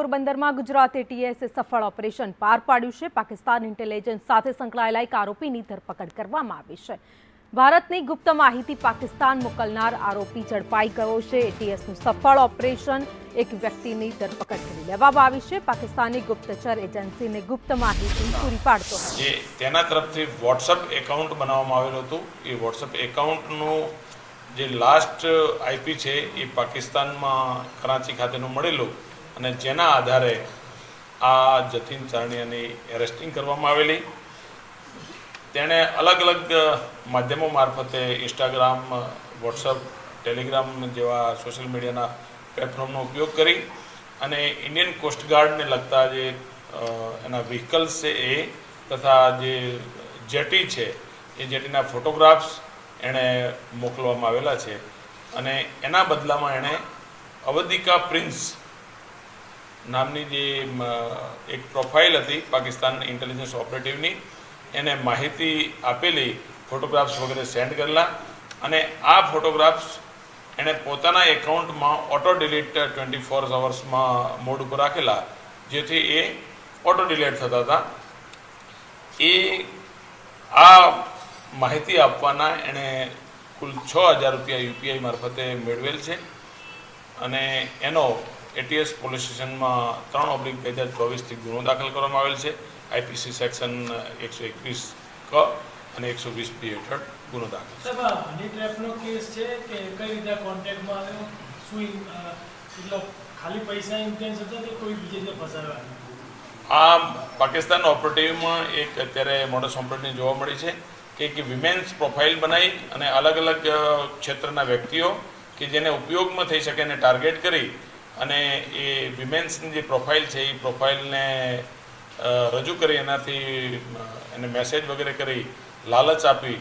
પોરબંદરમાં ગુજરાત એટીએસે સફળ ઓપરેશન પાર પાડ્યું છે. પાકિસ્તાન ઇન્ટેલિજન્સ સાથે સંકળાયેલા એક આરોપીની ધરપકડ કરવામાં આવી છે. ભારતની ગુપ્ત માહિતી પાકિસ્તાન મોકલનાર આરોપી ઝડપાઈ ગયો છે. એટીએસનું સફળ ઓપરેશન એક વ્યક્તિની ધરપકડ કરી લેવામાં આવી છે. પાકિસ્તાની ગુપ્તચર એજન્સીને ગુપ્ત માહિતી પૂરી પાડતો જે તેના તરફથી વોટ્સઅપ એકાઉન્ટ બનાવવામાં આવેલું હતું. એ વોટ્સઅપ એકાઉન્ટનું જે લાસ્ટ આઈપી છે એ પાકિસ્તાનમાં કરાચી ખાતેનું મળેલું. અને જેના આધારે આ જતીન ચારણીયાની એરેસ્ટિંગ કરવામાં આવેલી. તેણે અલગ અલગ માધ્યમો મારફતે ઇન્સ્ટાગ્રામ વોટ્સઅપ ટેલિગ્રામ જેવા સોશિયલ મીડિયાના પ્લેટફોર્મનો ઉપયોગ કરી અને ઇન્ડિયન કોસ્ટગાર્ડને લગતા જે એના વ્હીકલ્સ છે એ તથા જે જેટી છે, એ જેટીના ફોટોગ્રાફ્સ એણે મોકલવામાં આવેલા છે. અને એના બદલામાં એણે અવધિકા પ્રિન્સ નામની જે એક પ્રોફાઇલ હતી પાકિસ્તાન ઇન્ટેલિજન્સ ઓપરેટિવની એને માહિતી આપેલી ફોટોગ્રાફ્સ વગેરે સેન્ડ કરેલા અને આ ફોટોગ્રાફ્સ એણે પોતાના એકાઉન્ટમાં ઓટો ડિલીટ ટ્વેન્ટી ફોર અવર્સમાં મોડ ઉપર રાખેલા, જેથી એ ઓટો ડિલીટ થતા હતા. એ, આ માહિતી આપવાના એણે કુલ છ હજાર રૂપિયા યુપીઆઈ મારફતે મેળવેલ છે. અને એનો એટીએસ પોલીસ સ્ટેશનમાં ત્રણ ઓબ્લિક બે હજાર ચોવીસથી ગુનો દાખલ કરવામાં આવેલ છે. આઈપીસી સેક્શન એકસો એકવીસ ક અને એકસો વીસ બી હેઠળ ગુનો દાખલ ટ્રેપનો કેસ છે કે કઈ રીતે કોન્ટેક્ટમાં આવ્યો? શું એટલો ખાલી પૈસા ઇન્ટેન્સ હતો કે કોઈ બીજે રીતે ફસાવ્યા આ પાકિસ્તાન ઓપરેટિવમાં એક અત્યારે મોડસ ઓપરેટિવ જોવા મળી છે કે એક વિમેન્સ પ્રોફાઇલ બનાવી અને અલગ અલગ ક્ષેત્રના વ્યક્તિઓ કે જેને ઉપયોગમાં થઈ શકે એને ટાર્ગેટ કરી અને એ વિમેન્સની જે પ્રોફાઇલ છે એ પ્રોફાઇલને રજૂ કરી એનાથી એને મેસેજ વગેરે કરી લાલચ આપી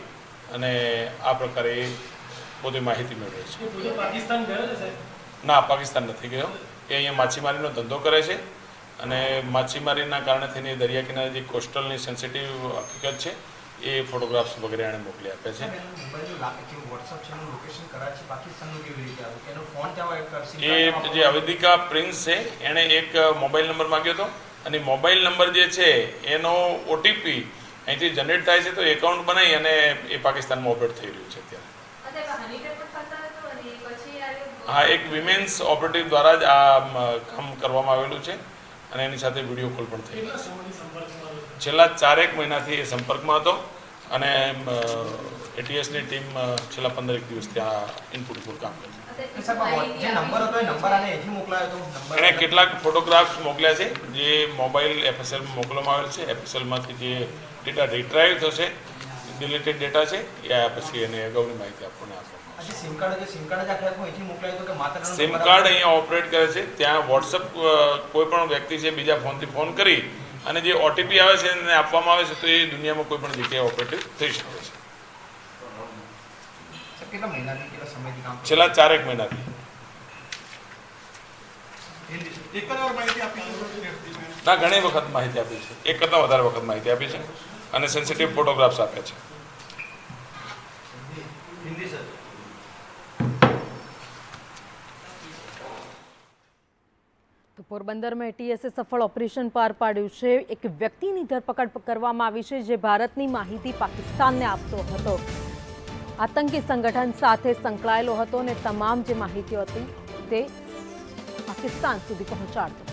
અને આ પ્રકારે એ બધી માહિતી મેળવે છે. પોતે ના પાકિસ્તાન નથી ગયો. એ અહીંયા માછીમારીનો ધંધો કરે છે અને માછીમારીના કારણે થઈને દરિયા કિનારે જે કોસ્ટલની સેન્સિટિવ હકીકત છે એ ફોટોગ્રાફ્સ વગેરે એણે મોકલી આપે છે. એ જે અવેદિકા પ્રિન્સ છે એણે એક મોબાઈલ નંબર માંગ્યો હતો. અને મોબાઈલ નંબર જે છે એનો ઓટીપી અહીંથી જનરેટ થાય છે તો એકાઉન્ટ બનાવી અને એ પાકિસ્તાનમાં ઓપરેટ થઈ રહ્યું છે અત્યારે. હા એક વિમેન્સ ઓપરેટિવ દ્વારા જ આ કામ કરવામાં આવેલું છે. અને એની સાથે વીડિયો કોલ પણ થઈ. છેલ્લા ચારેક મહિનાથી એ સંપર્કમાં હતો અને એટીએસની ટીમ છેલ્લા પંદરેક દિવસથી આ ઇનપુટ ઉપર કામ કરે એણે કેટલાક ફોટોગ્રાફ્સ મોકલ્યા છે જે મોબાઈલ એફએસએલમાં મોકલવામાં આવેલ છે. એફએસએલમાંથી જે ડેટા રિટ્રાઈવ થશે ડિલેટેડ ડેટા છે એ આ પછી એને અગાઉની માહિતી આપણને આપવામાં સિમ કાર્ડ સિમ કાર્ડ જ આખે આખું અહીંથી મોકલાયો હતો કે સિમ કાર્ડ અહીંયા ઓપરેટ કરે છે. ત્યાં વોટ્સઅપ કોઈ પણ વ્યક્તિ છે બીજા ફોનથી ફોન કરી અને જે ઓટીપી આવે છે એને આપવામાં આવે છે તો એ દુનિયામાં કોઈ પણ જગ્યાએ ઓપરેટિવ થઈ શકે છે? છેલ્લા ચારેક મહિનાથી. ના ઘણી વખત માહિતી આપી છે. એક કરતાં વધારે વખત માહિતી આપી છે. અને સેન્સિટિવ ફોટોગ્રાફ્સ આપ્યા છે. હિન્દી સર. પોરબંદરમાં એટીએસે સફળ ઓપરેશન પાર પાડ્યું છે. એક વ્યક્તિની ધરપકડ કરવામાં આવી છે જે ભારતની માહિતી પાકિસ્તાનને આપતો હતો. આતંકી સંગઠન સાથે સંકળાયેલો હતો અને તમામ જે માહિતીઓ હતી તે પાકિસ્તાન સુધી પહોંચાડતો